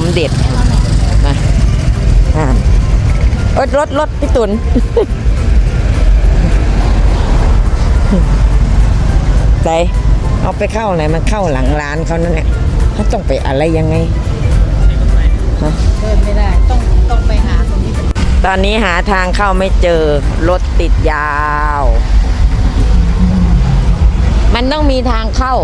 มเด็จมาเอยรถรถพี่ตุนไปเอาไปเข้าไหนมันเข้าหลังร้านเขานั่นแหละเขาต้องไปอะไรยังไงฮะเดินไม่ได้ต้องต้องไปหาตรงนี้ตอนนี้หาทางเข้าไม่เจอรถติดยาว มันต้องมีทางเข้า